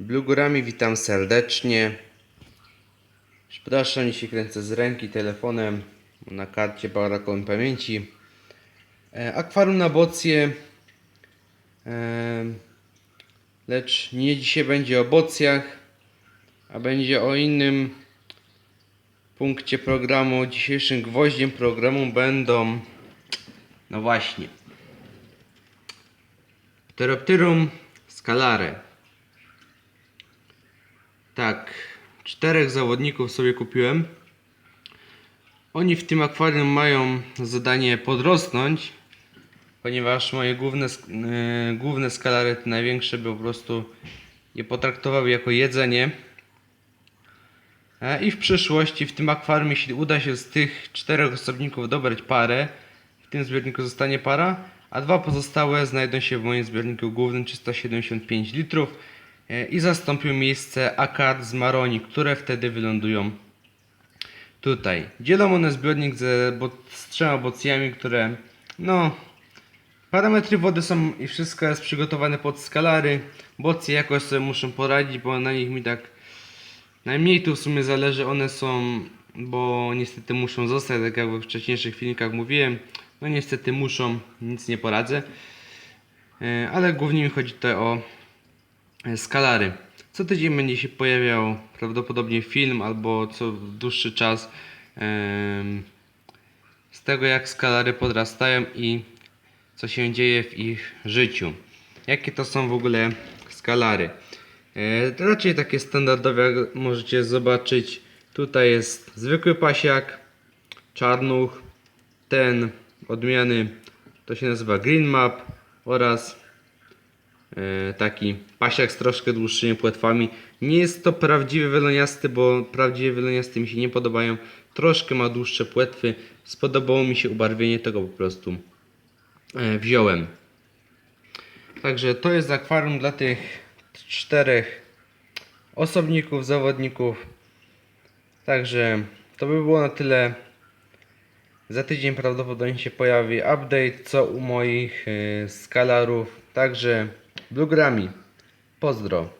Blugurami witam serdecznie. Przepraszam, jeśli kręcę z ręki telefonem na karcie barakowej pamięci. E, akwarium na bocje. E, lecz nie dzisiaj będzie o bocjach, a będzie o innym punkcie programu. Dzisiejszym gwoździem programu będą, no właśnie, Pteropterum scalare. Tak, czterech zawodników sobie kupiłem. Oni w tym akwarium mają zadanie podrosnąć, ponieważ moje główne, yy, główne skalary, te największe, by po prostu je potraktowały jako jedzenie. E, I w przyszłości w tym akwarium, jeśli uda się z tych czterech osobników dobrać parę, w tym zbiorniku zostanie para, a dwa pozostałe znajdą się w moim zbiorniku głównym 375 litrów i zastąpią miejsce akard z maroni, które wtedy wylądują tutaj. Dzielą one zbiornik ze, bo, z trzema bocjami, które no parametry wody są i wszystko jest przygotowane pod skalary. Bocje jakoś sobie muszą poradzić, bo na nich mi tak Najmniej tu w sumie zależy, one są, bo niestety muszą zostać, tak jak we wcześniejszych filmikach mówiłem. No niestety muszą, nic nie poradzę. E, Ale głównie mi chodzi tutaj o e, skalary. Co tydzień będzie się pojawiał prawdopodobnie film albo co dłuższy czas z tego jak skalary podrastają i co się dzieje w ich życiu. Jakie to są w ogóle skalary? E, raczej takie standardowe, jak możecie zobaczyć. Tutaj jest zwykły pasiak, czarnuch, ten odmiany to się nazywa Green Map oraz e, taki pasiak z troszkę dłuższymi płetwami. Nie jest to prawdziwy wyloniasty, bo prawdziwe wyloniasty mi się nie podobają. Troszkę ma dłuższe płetwy. Spodobało mi się ubarwienie tego po prostu e, wziąłem. Także to jest akwarium dla tych czterech osobników, zawodników. Także to by było na tyle. Za tydzień prawdopodobnie się pojawi update co u moich y, skalarów. Także blugrami. Pozdro.